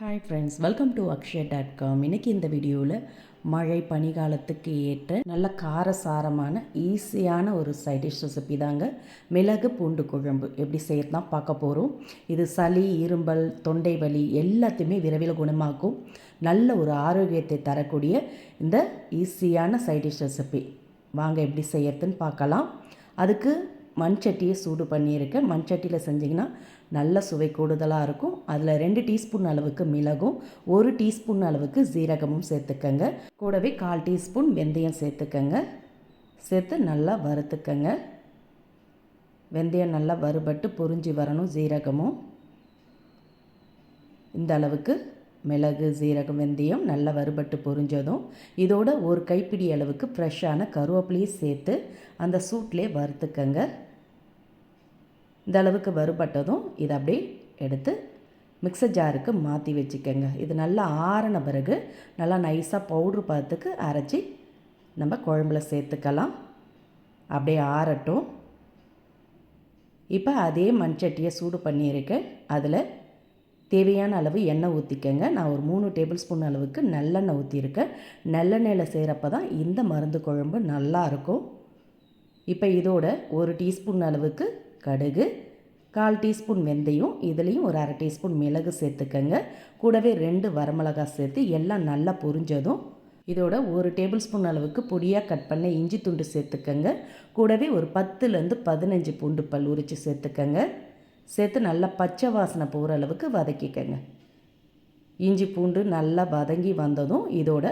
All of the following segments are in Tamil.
Hi friends welcome to Akshaya dot com இன்றைக்கி இந்த வீடியோவில் மழை பனிகாலத்துக்கு ஏற்ற நல்ல காரசாரமான ஈஸியான ஒரு சைட் டிஷ் ரெசிபி தாங்க மிளகு பூண்டு குழம்பு. எப்படி செய்யறதுனா பார்க்க போகிறோம் இது சளி இரும்பல் தொண்டை வலி எல்லாத்தையுமே விரைவில் குணமாக்கும் நல்ல ஒரு ஆரோக்கியத்தை தரக்கூடிய இந்த ஈஸியான சைட் டிஷ் ரெசிபி வாங்க எப்படி செய்யறதுன்னு பார்க்கலாம். அதுக்கு மண் சட்டியை சூடு பண்ணியிருக்கேன். மண் சட்டியில் செஞ்சிங்கன்னா நல்ல சுவை கூடுதலாக இருக்கும். அதில் ரெண்டு டீஸ்பூன் அளவுக்கு மிளகும் ஒரு டீஸ்பூன் அளவுக்கு ஜீரகமும் சேர்த்துக்கங்க. கூடவே கால் டீஸ்பூன் வெந்தயம் சேர்த்துக்கங்க. சேர்த்து நல்லா வறுத்துக்கங்க. வெந்தயம் நல்லா வறுபட்டு பொரிஞ்சு வரணும் ஜீரகமும் இந்த அளவுக்கு மிளகு ஜீரகம் வெந்தயம் நல்லா வறுபட்டு பொரிஞ்சதும் இதோட ஒரு கைப்பிடி அளவுக்கு ஃப்ரெஷ்ஷான கருவேப்பிலையும் சேர்த்து அந்த சூட்லேயே வறுத்துக்கங்க. இந்த அளவுக்கு வறுபட்டதும் இதை அப்படியே எடுத்து மிக்சர் ஜாருக்கு மாற்றி வச்சுக்கோங்க. இது நல்லா ஆறின பிறகு நல்லா நைஸாக பவுட்ரு பார்த்துக்கு அரைச்சி நம்ம குழம்புல சேர்த்துக்கலாம். அப்படியே ஆறட்டும். இப்போ அதே மண்சட்டியை சூடு பண்ணியிருக்கேன் அதில் தேவையான அளவு எண்ணெய் ஊற்றிக்கங்க நான் ஒரு மூணு டேபிள் ஸ்பூன் அளவுக்கு நல்லெண்ணெய் ஊற்றிருக்கேன் நல்லெண்ணெயில் செய்கிறப்ப தான் இந்த மருந்து குழம்பு நல்லாயிருக்கும் இப்போ இதோட ஒரு டீஸ்பூன் அளவுக்கு கடுகு கால் டீஸ்பூன் வெந்தயம் இதுலேயும் ஒரு அரை டீஸ்பூன் மிளகு சேர்த்துக்கங்க. கூடவே ரெண்டு வரமிளகாய் சேர்த்து எல்லாம் நல்லா பொரிஞ்சதும் இதோட ஒரு டேபிள் ஸ்பூன் அளவுக்கு பொடியாக கட் பண்ண இஞ்சி துண்டு சேர்த்துக்கங்க. கூடவே ஒரு பத்துலேருந்து பதினஞ்சு பூண்டு பல் உரித்து சேர்த்துக்கங்க. சேர்த்து நல்லா பச்சை வாசனை போகிற அளவுக்கு வதக்கிக்கங்க. இஞ்சி பூண்டு நல்லா வதங்கி வந்ததும் இதோட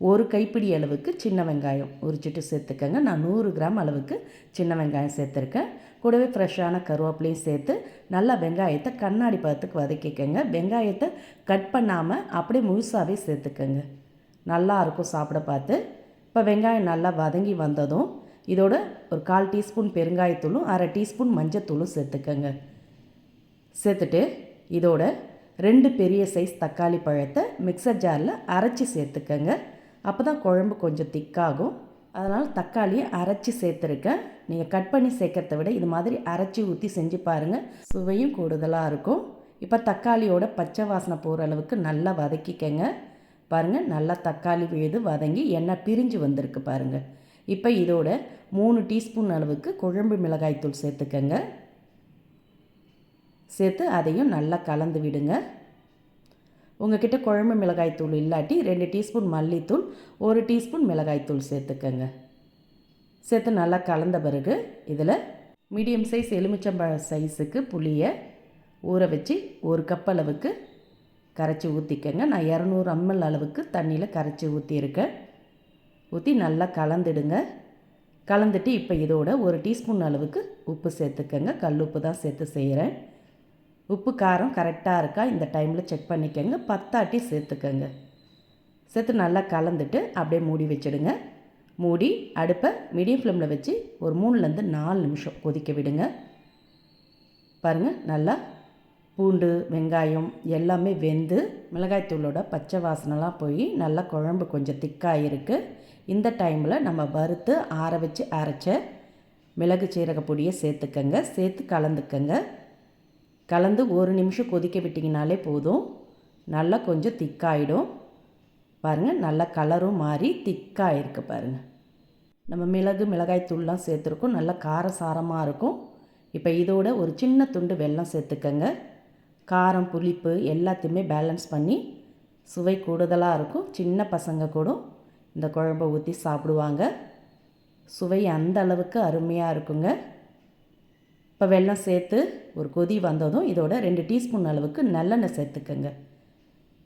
ஒரு கைப்பிடி அளவுக்கு சின்ன வெங்காயம் உரிச்சிட்டு சேர்த்துக்கங்க. நான் நூறு கிராம் அளவுக்கு சின்ன வெங்காயம் சேர்த்துருக்கேன். கூடவே ஃப்ரெஷ்ஷான கருவேப்பிலையும் சேர்த்து நல்லா வெங்காயத்தை கண்ணாடி பதத்துக்கு வதக்கிக்கங்க. வெங்காயத்தை கட் பண்ணாமல் அப்படியே முழுசாகவே சேர்த்துக்கங்க. நல்லா இருக்கும் சாப்பிட பார்த்து. இப்போ வெங்காயம் நல்லா வதங்கி வந்ததும் இதோட ஒரு கால் டீஸ்பூன் பெருங்காயத்தூளும் அரை டீஸ்பூன் மஞ்சத்தூளும் சேர்த்துக்கங்க. சேர்த்துட்டு இதோட ரெண்டு பெரிய சைஸ் தக்காளி பழத்தை மிக்சர் ஜாரில் அரைச்சி சேர்த்துக்கங்க. அப்போ தான் குழம்பு கொஞ்சம் திக்காகும். அதனால் தக்காளியை அரைச்சி சேர்த்துருக்கேன். நீங்கள் கட் பண்ணி சேர்க்கறத விட இது மாதிரி அரைச்சி ஊற்றி செஞ்சு பாருங்கள் சுவையும் கூடுதலாக இருக்கும். இப்போ தக்காளியோட பச்சை வாசனை போகிற அளவுக்கு நல்லா வதக்கிக்கங்க. பாருங்கள் நல்லா தக்காளி விழுது வதங்கி எண்ணெய் பிரிஞ்சு வந்திருக்கு பாருங்கள் இப்போ இதோட மூணு டீஸ்பூன் அளவுக்கு குழம்பு மிளகாய்த்தூள் சேர்த்துக்கங்க. சேர்த்து அதையும் நல்லா கலந்து விடுங்க. உங்ககிட்ட குழம்பு மிளகாய்த்தூள் இல்லாட்டி ரெண்டு டீஸ்பூன் மல்லித்தூள் ஒரு டீஸ்பூன் மிளகாய்த்தூள் சேர்த்துக்கங்க. சேர்த்து நல்லா கலந்த பிறகு இதில் மீடியம் சைஸ் எலுமிச்சம்பழ சைஸுக்கு புளியை ஊற வச்சு ஒரு கப் அளவுக்கு கரைச்சி ஊற்றிக்கங்க நான் இரநூறு அம்மல் அளவுக்கு தண்ணியில் கரைச்சி ஊற்றியிருக்கேன் ஊற்றி நல்லா கலந்துடுங்க. கலந்துட்டு இப்போ இதோட ஒரு டீஸ்பூன் அளவுக்கு உப்பு சேர்த்துக்கங்க. கல் உப்பு தான் சேர்த்து செய்கிறேன் உப்பு காரம் கரெக்டாக இருக்கா? இந்த டைமில் செக் பண்ணிக்கோங்க. பத்தாட்டி சேர்த்துக்கோங்க. சேர்த்து நல்லா கலந்துட்டு அப்படியே மூடி வச்சுடுங்க. மூடி அடுப்பை மீடியம் ஃப்ளேமில் வச்சு ஒரு மூணுலேருந்து நாலு நிமிஷம் கொதிக்க விடுங்க. பாருங்கள் நல்லா பூண்டு வெங்காயம் எல்லாமே வெந்து மிளகாய்த்தூளோட பச்சை வாசனைலாம் போய் நல்லா குழம்பு கொஞ்சம் திக்காக இருக்குது இந்த டைமில் நம்ம வறுத்து ஆற வச்சு அரைச்ச மிளகு சீரக பொடியை சேர்த்துக்கங்க. சேர்த்து கலந்துக்கங்க. கலந்து ஒரு நிமிஷம் கொதிக்க விட்டிங்கனாலே போதும். நல்லா கொஞ்சம் திக்காயிடும். பாருங்கள் நல்லா கலரும் மாறி திக்காக இருக்குது பாருங்கள் நம்ம மிளகு மிளகாய் தூள்லாம் சேர்த்துருக்கோம். நல்லா காரசாரமாக இருக்கும். இப்போ இதோட ஒரு சின்ன துண்டு வெல்லம் சேர்த்துக்கங்க. காரம் புளிப்பு எல்லாத்தையுமே பேலன்ஸ் பண்ணி சுவை கூடுதலாக இருக்கும். சின்ன பசங்க கூட இந்த குழம்பை ஊற்றி சாப்பிடுவாங்க. சுவை அந்த அளவுக்கு அருமையாக இருக்குங்க. இப்போ வெள்ளம் சேர்த்து ஒரு கொதி வந்ததும் இதோட ரெண்டு டீஸ்பூன் அளவுக்கு நல்லெண்ணெய் சேர்த்துக்கோங்க.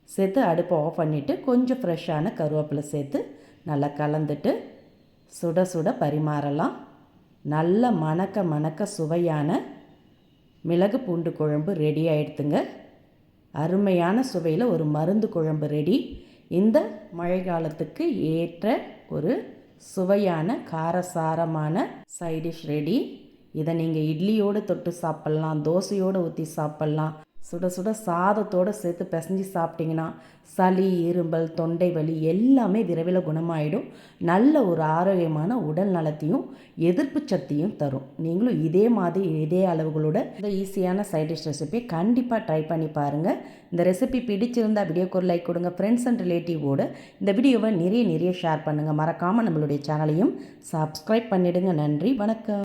சேர்த்து அடுப்பை ஆஃப் பண்ணிவிட்டு கொஞ்சம் ஃப்ரெஷ்ஷான கருவேப்பிலை சேர்த்து நல்லா கலந்துட்டு சுட சுட பரிமாறலாம். நல்ல மணக்க மணக்க சுவையான மிளகு பூண்டு குழம்பு ரெடி ஆகிடுத்துங்க அருமையான சுவையில் ஒரு மருந்து குழம்பு ரெடி இந்த மழை காலத்துக்கு ஏற்ற ஒரு சுவையான காரசாரமான சைடிஷ் ரெடி இதை நீங்கள் இட்லியோடு தொட்டு சாப்பிட்லாம் தோசையோடு ஊற்றி சாப்பிட்லாம். சுட சுட சாதத்தோடு சேர்த்து பிசைஞ்சு சாப்பிட்டிங்கன்னா சளி இரும்பல் தொண்டை வலி எல்லாமே விரைவில் குணமாயிடும். நல்ல ஒரு ஆரோக்கியமான உடல் நலத்தையும் எதிர்ப்பு சக்தியும் தரும். நீங்களும் இதே மாதிரி இதே அளவுகளோட இந்த ஈஸியான சைட் டிஷ் ரெசிபி கண்டிப்பாக ட்ரை பண்ணி பாருங்கள் இந்த ரெசிபி பிடிச்சிருந்தால் வீடியோக்கு ஒரு லைக் கொடுங்க. ஃப்ரெண்ட்ஸ் அண்ட் ரிலேட்டிவோட இந்த வீடியோவை நிறைய நிறைய ஷேர் பண்ணுங்கள் மறக்காமல் நம்மளுடைய சேனலையும் சப்ஸ்கிரைப் பண்ணிவிடுங்க நன்றி வணக்கம்.